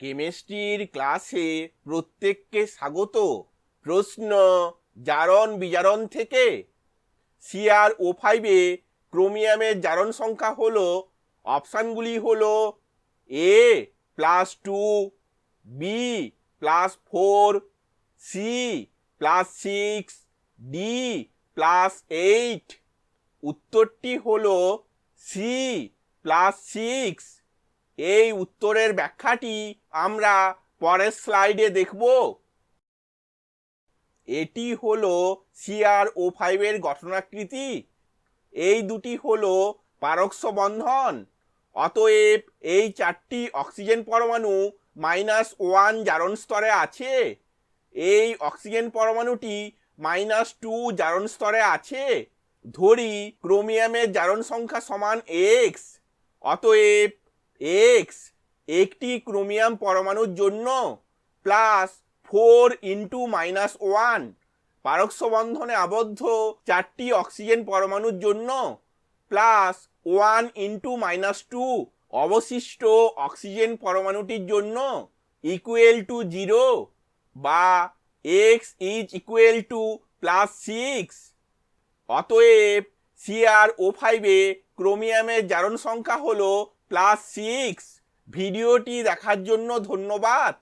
কেমিস্ট্রির ক্লাসে প্রত্যেককে স্বাগত। প্রশ্ন, জারণ বিজারণ থেকে। সিআর ও ফাইভে ক্রোমিয়ামের জারণ সংখ্যা হলো, অপশানগুলি হল A plus two, B plus four, C plus six, D plus eight. উত্তরটি হল সি প্লাস সিক্স। এই উত্তরের ব্যাখ্যাটি আমরা পরের স্লাইডে দেখব। এটি হলো সিআর ও ফাইভের গঠনাকৃতি এই দুটি হলো পারক্ষ বন্ধন। অতএব এই চারটি অক্সিজেন পরমাণু মাইনাস ওয়ান জারণ স্তরে আছে। এই অক্সিজেন পরমাণুটি মাইনাস টু জারণ স্তরে আছে। ধরি ক্রোমিয়ামের জারণ সংখ্যা সমান এক্স। অতএব এক্স একটি ক্রোমিয়াম পরমাণুর জন্য plus four into minus one পারক্ষ বন্ধনে আবদ্ধ চারটি অক্সিজেন পরমাণুর জন্য plus one into minus two অবশিষ্ট অক্সিজেন পরমাণুটির জন্য ইকুয়েল টু জিরো বা x is equal to plus six অতএব সিআর ও ফাইভে ক্রোমিয়ামের জারণ সংখ্যা হলো প্লাস সিক্স। ভিডিওটি দেখার জন্য ধন্যবাদ।